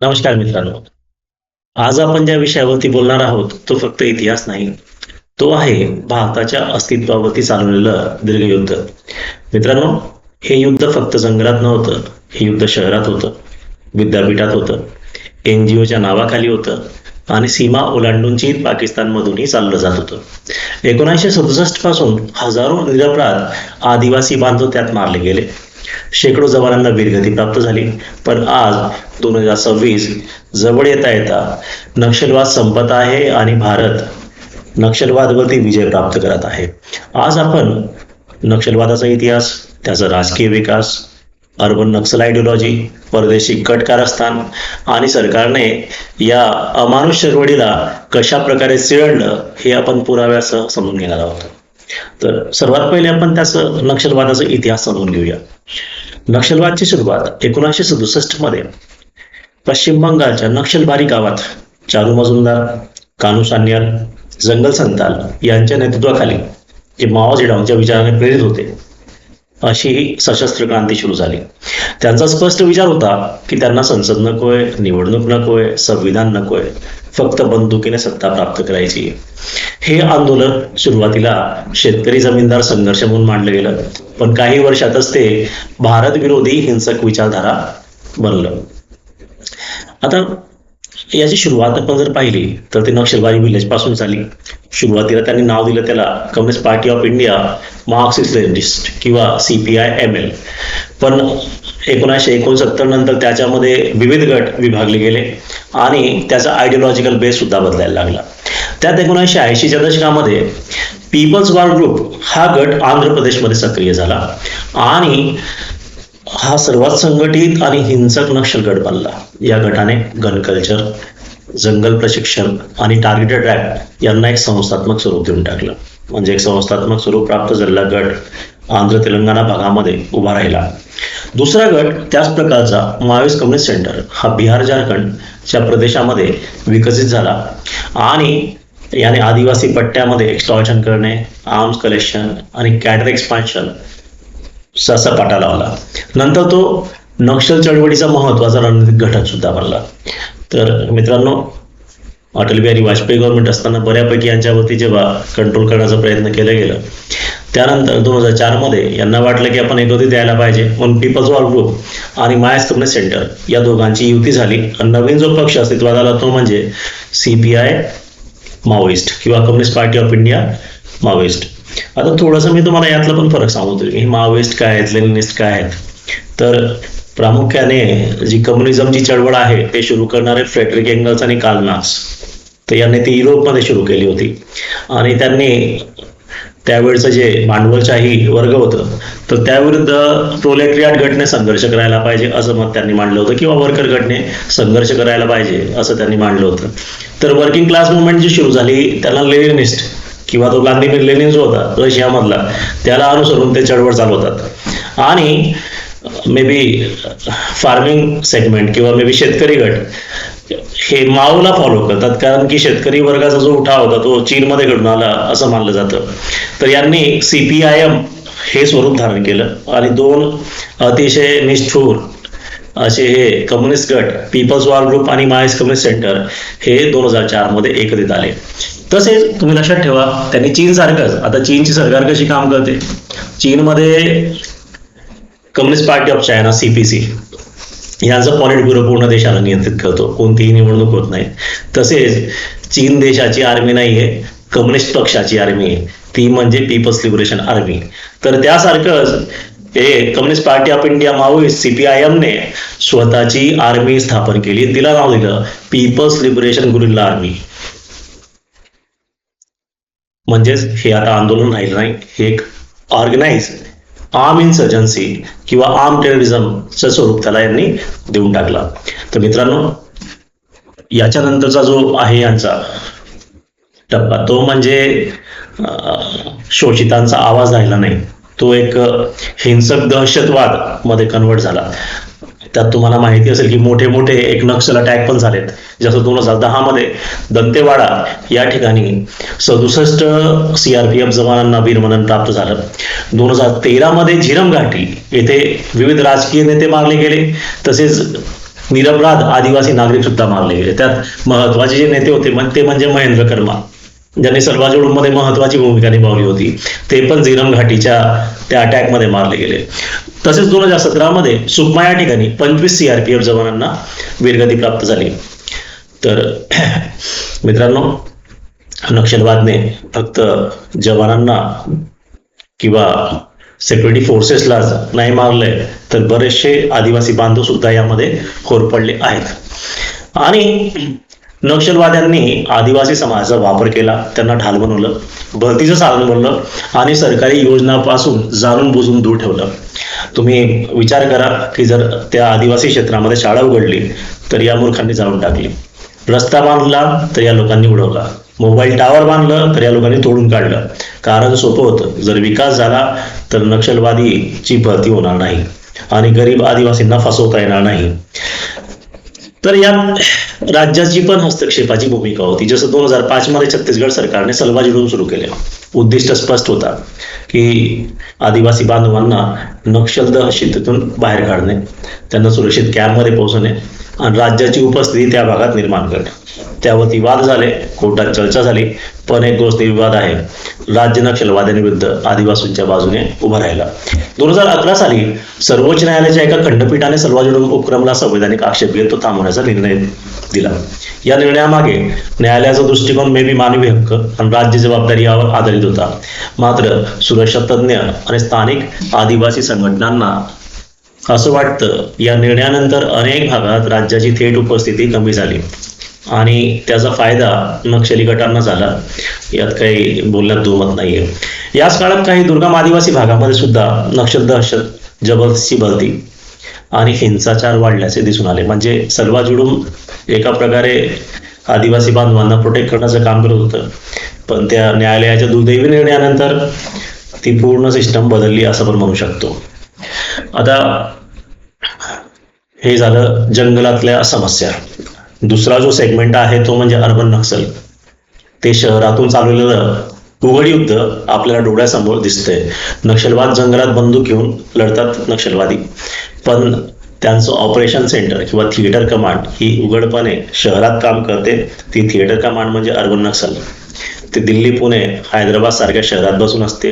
नमस्कार मित्रांनो. आज आपण ज्या विषयावरती बोलणार आहोत तो फक्त इतिहास नाही. तो आहे भारताच्या अस्तित्वावरती चालवलेलं दीर्घ युद्ध मित्रांनो हे युद्ध फक्त जंगलात नव्हतं हे युद्ध शहरात होतं विद्यापीठात होतं एनजीओच्या नावाखाली होतं आणि सीमा ओलांडून चीन पाकिस्तानमधूनही चाललं जात होतं. एकोणीसशे सदुसष्टपासून हजारो निरपराध आदिवासी बांधव त्यात मारले गेले. शेकडो जवानांना वीरगती प्राप्त झाली. पण आज दोन हजार सव्वीस जवळ येता येता नक्षलवाद संपत आहे आणि भारत नक्षलवादवरती विजय प्राप्त करत आहे. आज आपण नक्षलवादाचा इतिहास त्याचा राजकीय विकास अर्बन नक्सल आयडिओलॉजी परदेशी कट कारस्थान आणि सरकारने या अमानुष चळवळीला कशा प्रकारे चिरडलं हे आपण पुराव्यासह समजून घेणार आहोत. तर सर्वात पहिले आपण त्याचं नक्षलवादाचा इतिहास समजून घेऊया. नक्षलवादची सुरुवात एकोणीसशे सदुसष्टमध्ये पश्चिम बंगालच्या नक्षलबारी गावात चारू मजुमदार कानू सान्याल जंगल संताल यांच्या नेतृत्वाखाली जे माओ झेडॉंगच्या विचाराने प्रेरित होते. अशी ही सशस्त्र क्रांती सुरू झाली. त्यांचा स्पष्ट विचार होता की त्यांना संसद नकोय निवडणूक नकोय संविधान नकोय फक्त बंदुकीने सत्ता प्राप्त करायची हे आंदोलन सुरुवातीला शेतकरी जमीनदार संघर्ष म्हणून मांडलं गेलं. पण काही वर्षातच ते भारत विरोधी हिंसक विचारधारा बनलं. आता याची सुरुवात आपण जर पाहिली तर ते नक्षलवादी विलेजपासून झाली. सुरुवातीला त्यांनी नाव दिलं त्याला communist party of India Marxist Leninist किंवा C P I M L पण एकोणीसशे एकोणसत्तर नंतर त्याच्यामध्ये विविध गट विभागले गेले आणि त्याचा आयडिओलॉजिकल बेस सुद्धा बदलायला लागला. त्यात एकोणीसशे ऐंशीच्या दशकामध्ये पीपल्स वॉर ग्रुप हा गट आंध्र प्रदेशमध्ये सक्रिय झाला. आणि हा सर्वात संघटित आणि हिंसक नक्षल गट बनला. या गटाने गन कल्चर जंगल प्रशिक्षण आणि टार्गेटेड रॅप यांना एक संस्थात्मक स्वरूप देऊन टाकलं. म्हणजे एक संस्थात्मक स्वरूप प्राप्त झालेला गट आंध्र तेलंगणा भागामध्ये उभा राहिला. दुसरा गट त्याच प्रकारचा माओस कम्युनिस्ट सेंटर हा बिहार झारखंडच्या प्रदेशामध्ये विकसित झाला आणि याने आदिवासी पट्ट्यामध्ये एक्सटॉर्शन करणे आर्म्स कलेक्शन आणि कॅडर एक्सपान्शन ससा पाटा लावला. नंतर तो नक्षल चळवळीचा महत्त्वाचा रणनीतिक घटक सुद्धा बनला. तर मित्रांनो अटल बिहारी वाजपेयी गव्हर्नमेंट असताना बऱ्यापैकी यांच्यावरती जेव्हा कंट्रोल करण्याचा प्रयत्न केला गेला त्यानंतर दोन हजार चारमध्ये यांना वाटलं की आपण एकत्रित द्यायला पाहिजे. म्हणून पीपल्स वॉर ग्रुप आणि मायस कम्युनिस्ट सेंटर या दोघांची युती झाली. आणि नवीन जो पक्ष अस्तित्वात आला तो म्हणजे सीपीआय माओइस्ट किंवा communist party of India Maoist आता थोडंसं मी तुम्हाला यातला पण फरक सांगतो. की माओइस्ट काय आहेत लेनिस्ट काय आहेत? तर प्रामुख्याने जी कम्युनिझमची चळवळ आहे ते सुरू करणारे फ्रेडरिक एंगल्स आणि कालनास तर यांनी ती युरोपमध्ये सुरू केली होती. आणि त्यांनी त्यावेळचं जे भांडवलशाही वर्ग होतं तर त्याविरुद्ध प्रोलेट्रियाट गटने संघर्ष करायला पाहिजे असं मत त्यांनी मांडलं होतं. किंवा वर्कर गटने संघर्ष करायला पाहिजे असं त्यांनी मांडलं होतं. तर वर्किंग क्लास मुवमेंट जी सुरू झाली त्याला लेनिस्ट किंवा तो गांधी लेनिन जो होता रशियामधला. त्याला अनुसरून ते चळवळ चालवतात आणि मे बी फार्मिंग सेगमेंट किंवा मे बी शेतकरी गट हे माओला फॉलो करतात. कारण की शेतकरी वर्गाचा जो उठाव होता तो चीनमध्ये घडून आला असं मानलं जातं. तर यांनी सीपीआयएम हे स्वरूप धारण केलं. आणि दोन अतिशय निष्ठूर असे हे कम्युनिस्ट गट पीपल्स वॉर ग्रुप आणि मायस कम्युनिस्ट सेंटर हे दोन हजार चारमध्ये एकत्रित आले. तसेच तुम्ही लक्षात ठेवा त्यांनी चीन सारखंच आता चीनची सरकार कशी काम करते? चीनमध्ये communist party of China CPC यांचं पॉलिट ब्युरो पूर्ण देशाला नियंत्रित करतो. कोणतीही निवडणूक होत नाही. तसेच चीन देशाची आर्मी नाहीये कम्युनिस्ट पक्षाची आर्मी आहे. ती म्हणजे पीपल्स लिबरेशन आर्मी. तर त्यासारखंच हे communist party of India Maoist सीपीआयएमने स्वतःची आर्मी स्थापन केली. तिला नाव दिलं पीपल्स लिबरेशन गुरिल्ला आर्मी. म्हणजेच हे आता आंदोलन राहिलं नाही हे एक ऑर्गनाईज आर्म इन्सर्जन्सी किंवा आर्म टेररिझमचं स्वरूप त्याला यांनी देऊन टाकला. तर मित्रांनो याच्यानंतरचा जो आहे यांचा टप्पा तो म्हणजे शोषितांचा आवाज राहिला नाही. तो एक हिंसक दहशतवादमध्ये कन्वर्ट झाला. त्यात तुम्हाला माहिती असेल की मोठे मोठे एक नक्षल अटॅक पण झालेत जसं दोन हजार दहा मध्ये दंतेवाडा या ठिकाणी सदुसष्ट सीआरपीएफ जवानांना वीरमरण प्राप्त झालं. दोन हजार तेरा मध्ये झिरम घाटी येथे विविध राजकीय नेते मारले गेले तसेच निरपराध आदिवासी नागरिक सुद्धा मारले गेले. त्यात महत्त्वाचे जे नेते होते ते म्हणजे महेंद्र कर्मा. ज्यांनी मध्ये महत्वाची भूमिका निभावली होती ते पण झिरम घाटीच्या त्या अटॅकमध्ये मारले गेले. तसेच दोन हजार सतरामध्ये सुकमा या ठिकाणी पंचवीस सीआरपीएफ जवानांना वीरगती प्राप्त झाली. तर मित्रांनो नक्षलवादने फक्त जवानांना किंवा सिक्युरिटी फोर्सेसलाच नाही मारलंय तर बरेचसे आदिवासी बांधव सुद्धा यामध्ये होरपडले आहेत. आणि नक्षलवाद्यांनी आदिवासी समाजाचा वापर केला. त्यांना ढाल बनवलं भरतीचं साधन बनलं आणि सरकारी योजनापासून जाणून बुजून दूर ठेवलं. तुम्ही विचार करा की जर त्या आदिवासी क्षेत्रामध्ये शाळा उघडली तर या मूर्खांनी जाळून टाकली. रस्ता बांधला तर या लोकांनी उडवला. मोबाईल टावर बांधलं तर या लोकांनी तोडून काढलं. कारण सोपं होतं. जर विकास झाला तर नक्षलवादीची भरती होणार नाही आणि गरीब आदिवासींना फसवता येणार नाही. तर यात राज्याची पण हस्तक्षेपाची भूमिका होती जसं दोन हजार पाच मध्ये छत्तीसगड सरकारने सलवाजी रूम सुरू केले. उद्दिष्ट स्पष्ट होता की आदिवासी बांधवांना नक्षल दहशतीतून बाहेर काढणे त्यांना सुरक्षित कॅम्पमध्ये पोहोचवणे आणि राज्याची उपस्थिती त्या भागात निर्माण करणे. त्यावरती वाद झाले कोर्टात चर्चा झाली पण एक गोष्ट विवाद आहे. राज्य नक्षलवाद्यांविरुद्ध आदिवासींच्या बाजूने उभा राहिला. दोन हजार अकरा साली सर्वोच्च न्यायालयाच्या एका खंडपीठाने सलवाजुडून उपक्रमला संवैधानिक आक्षेप घेत तो थांबवण्याचा निर्णय दिला. या निर्णयामागे न्यायालयाचा दृष्टिकोन मे बी मानवी हक्क आणि राज्य जबाबदारी यावर आधारित होता. मात्र सुरक्षा तज्ज्ञ आणि स्थानिक आदिवासी संघटनांना. असं वाटतं या निर्णयानंतर अनेक भागात राज्याची थेट उपस्थिती कमी झाली. आणि त्याचा फायदा नक्षली गटांना झाला. यात काही बोलण्यात दुमत नाहीये. याच काळात काही दुर्गम आदिवासी भागामध्ये सुद्धा नक्षल दहशत जबरदस्ती भरती आणि हिंसाचार वाढल्याचे दिसून आले. म्हणजे सर्व जुडून एका प्रकारे आदिवासी बांधवांना प्रोटेक्ट करण्याचं काम करत होतं. पण त्या न्यायालयाच्या दुर्दैवी निर्णयानंतर ती पूर्ण सिस्टम बदलली असं पण म्हणू शकतो. आता हे झालं जंगलातल्या समस्या. दुसरा जो सेगमेंट आहे तो म्हणजे अर्बन नक्सल ते शहरातून चालवलेलं उघड युद्ध आपल्याला डोळ्यासमोर दिसतंय. नक्षलवाद जंगलात बंदूक घेऊन लढतात नक्षलवादी. पण त्यांचं ऑपरेशन सेंटर किंवा थिएटर कमांड ही उघडपणे शहरात काम करते. ती थिएटर कमांड म्हणजे अर्बन नक्सल ते दिल्ली पुणे हैदराबाद सारख्या शहरात बसून असते.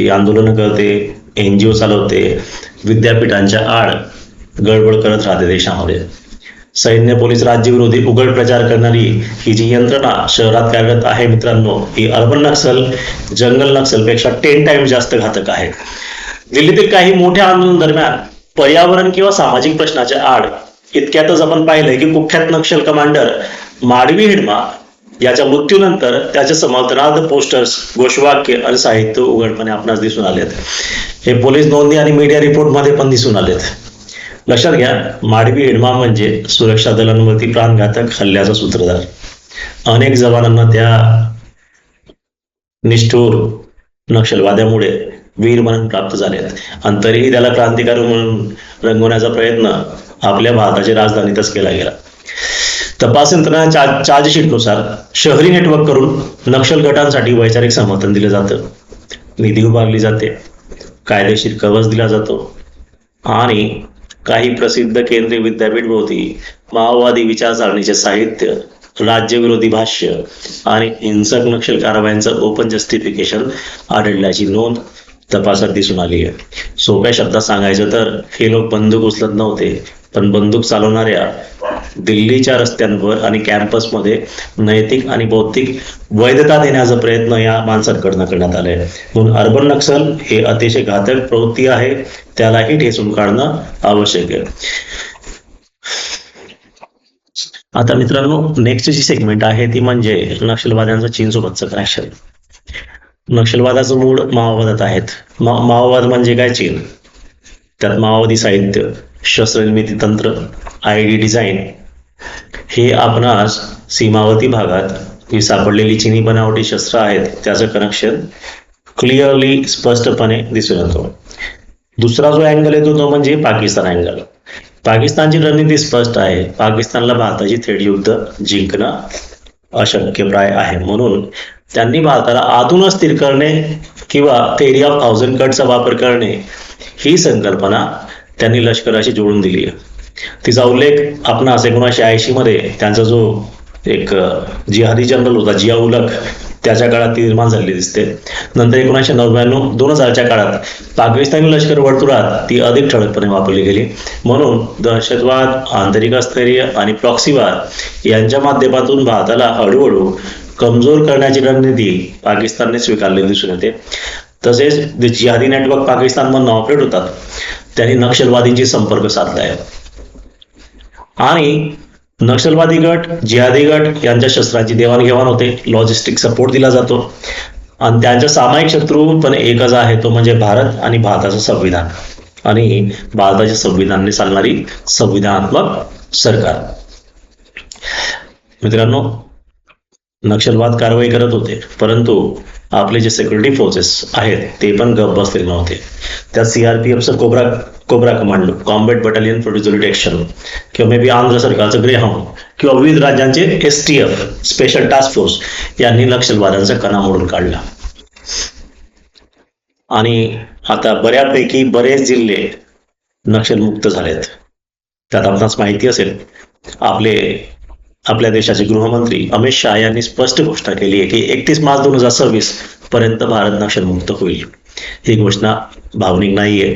ती आंदोलनं करते एन जी ओ चालवते विद्यापीठांच्या आड गडबड करत राहते देशामध्ये. सैन्य पोलीस राज्यविरोधी उघड प्रचार करणारी ही जी यंत्रणा शहरात कार्यरत आहे मित्रांनो ही अर्बन नक्सल जंगल नक्सलपेक्षा टेन टाइम जास्त घातक आहे. दिल्लीतील काही मोठ्या आंदोलन दरम्यान पर्यावरण किंवा सामाजिक प्रश्नाच्या आड इतक्यातच आपण पाहिलंय की कुख्यात नक्षल कमांडर माडवी हिडमा याच्या मृत्यूनंतर त्याचे समर्थनार्थ पोस्टर्स घोषवाक्य आणि साहित्य उघडपणे आपणास दिसून आलेत हे पोलीस नोंदी आणि मीडिया रिपोर्टमध्ये पण दिसून आलेत लक्षात घ्या माडवी हिडमा म्हणजे सुरक्षा दलांवरती प्राणघातक हल्ल्याचा सूत्रधार. अनेक जवानांना त्या निष्ठूर नक्षलवाद्यामुळे वीर म्हणून प्राप्त झाले आहेत. आणि तरीही त्याला क्रांतिकारी म्हणून रंगवण्याचा प्रयत्न आपल्या भारताच्या राजधानीतच केला गेला. तपास यंत्रणा चार्ज चार्जशीटनुसार शहरी नेटवर्क करून नक्षल गटांसाठी वैचारिक समर्थन दिलं जातं. निधी उभारली जाते. कायदेशीर कवच दिला जातो. आणि काही प्रसिद्ध केंद्रीय विद्यापीठ भोवती माओवादी विचारसरणीचे साहित्य राज्यविरोधी भाष्य आणि हिंसक नक्षल कारवायांचं ओपन जस्टिफिकेशन आढळल्याची नोंद तपासात दिसून आली आहे. सोप्या शब्दात सांगायचं तर हे लोक बंदूक उचलत नव्हते. पण बंदूक चालवणाऱ्या दिल्लीच्या रस्त्यांवर आणि कॅम्पसमध्ये नैतिक आणि बौद्धिक वैधता देण्याचा प्रयत्न या माणसांकडनं करण्यात आलाय. म्हणून अर्बन नक्षल हे अतिशय घातक प्रवृत्ती आहे. त्यालाही ठेसून काढणं आवश्यक आहे. आता मित्रांनो नेक्स्ट जी सेगमेंट आहे ती म्हणजे नक्षलवाद्यांचं चीन सोबतचं कनेक्शन नक्षलवादाचं मूळ माओवादात आहेत. माओवाद म्हणजे काय चीन? त्यात माओवादी साहित्य. शस्त्रनिर्मिती तंत्र आय डी डिझाईन हे आपणास सीमावती भागात जी सापडलेली चिनी बनावटी शस्त्र आहेत त्याचं कनेक्शन क्लिअरली स्पष्टपणे दिसून येतो. दुसरा जो अँगल येतो तो म्हणजे पाकिस्तान अँगल पाकिस्तानची रणनीती स्पष्ट आहे. पाकिस्तानला भारताची थेट युद्ध जिंकणं अशक्यप्राय आहे. म्हणून त्यांनी भारताला आतूनच स्थिर करणे किंवा थेरी ऑफ थाउजंड कटचा वापर करणे ही संकल्पना त्यांनी लष्कराशी जोडून दिली. तिचा उल्लेख आपणास एकोणीसशे ऐंशी मध्ये त्यांचा जो एक जिहादी जनरल होता जिया उलक त्याच्या काळात ती निर्माण झालेली दिसते. नंतर एकोणीसशे नव्याण्णव दोन हजारच्या काळात पाकिस्तानी लष्कर वर्तुळात ती अधिक ठळकपणे वापरली गेली. म्हणून दहशतवाद आंतरिक स्थैर्य आणि प्रॉक्सीवाद यांच्या माध्यमातून भारताला हळूहळू कमजोर करण्याची रणनीती पाकिस्तानने स्वीकारलेली दिसून येते. तसेच जिहादी नेटवर्क पाकिस्तानमधून ऑपरेट होतात त्यांनी नक्षलवादींशी संपर्क साधलाय आणि नक्षलवादी गट जिहादी गट यांच्या शस्त्रांची देवाणघेवाण होते. लॉजिस्टिक सपोर्ट दिला जातो. आणि त्यांचा सामायिक शत्रू पण एकच आहे तो म्हणजे भारत आणि भारताचं संविधान. आणि भारताच्या संविधानाने चालणारी संविधानात्मक सरकार. मित्रांनो नक्षलवाद कारवाई करत होते. परंतु आपले जे सिक्युरिटी फोर्सेस आहेत ते पण गप बसलेले नव्हते त्यात सीआरपीएफचं cobra cobra commando combat battalion for detection किंवा मे बी आंध्र सरकारचं ग्रेहाऊंड किंवा विविध राज्यांचे S T F special task force यांनी नक्षलवाद्यांचा कणा मोडून काढला. आणि आता बऱ्यापैकी बरेच जिल्हे नक्षलमुक्त झालेत. त्यात आपणास माहिती असेल आपले आपल्या देशाचे गृहमंत्री अमित शहा यांनी स्पष्ट घोषणा केली आहे की एकतीस मार्च दोन हजार सव्वीस पर्यंत भारत नक्षलमुक्त होईल. ही घोषणा भावनिक नाहीये.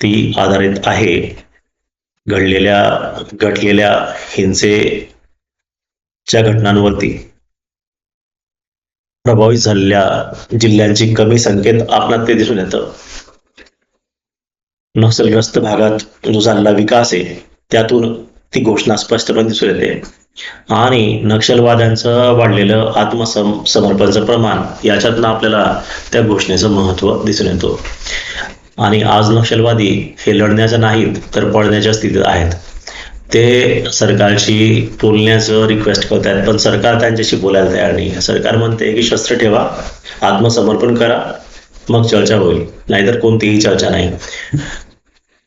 ती आधारित आहे. घडलेल्या घडलेल्या हिंसेच्या घटनांवरती. प्रभावित झालेल्या जिल्ह्यांची कमी संख्येत आपणात ते दिसून येतं. नक्षलग्रस्त भागात जो झालेला विकास आहे त्यातून ती घोषणा स्पष्टपणे दिसून येते आणि नक्षलवाद्यांचं वाढलेलं आत्मसम समर्पणचं प्रमाण याच्यातनं आपल्याला त्या घोषणेचं महत्त्व दिसून येतो. आणि आज नक्षलवादी हे लढण्याच्या नाहीत तर पळण्याच्या स्थितीत आहेत. ते सरकारशी बोलण्याचं रिक्वेस्ट करत आहेत पण सरकार त्यांच्याशी बोलायला तयार नाही. सरकार म्हणते की शस्त्र ठेवा आत्मसमर्पण करा मग चर्चा होईल. नाहीतर कोणतीही चर्चा नाही.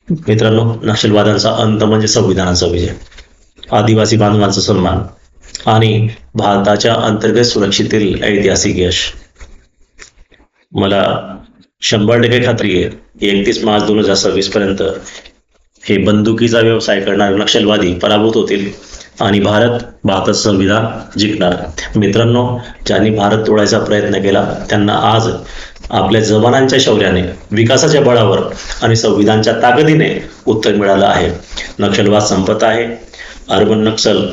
मित्रांनो नक्षलवाद्यांचा अंत म्हणजे संविधानाचा विजय. आदिवासी बांधवांचा सन्मान आणि भारताच्या अंतर्गत सुरक्षेतील ऐतिहासिक यश. मला शंभर टक्के खात्री आहे एकतीस मार्च दोन हजार सव्वीस पर्यंत हे बंदुकीचा व्यवसाय करणारे नक्षलवादी पराभूत होतील. आणि भारत भारताचं संविधान जिंकणार. मित्रांनो ज्यांनी भारत तोडायचा प्रयत्न केला त्यांना आज आपल्या जवानांच्या शौर्याने विकासाच्या बळावर आणि संविधानच्या ताकदीने उत्तर मिळालं आहे. नक्षलवाद संपत आहे. अर्बन नक्षल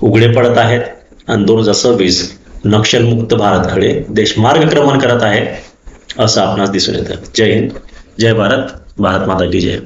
उघडे पडत आहेत. आणि दोन हजार सव्वीस नक्षलमुक्त भारताकडे देश मार्गक्रमण करत आहे असं आपणास दिसून येतं. जय हिंद. जय भारत. भारत माता की जय.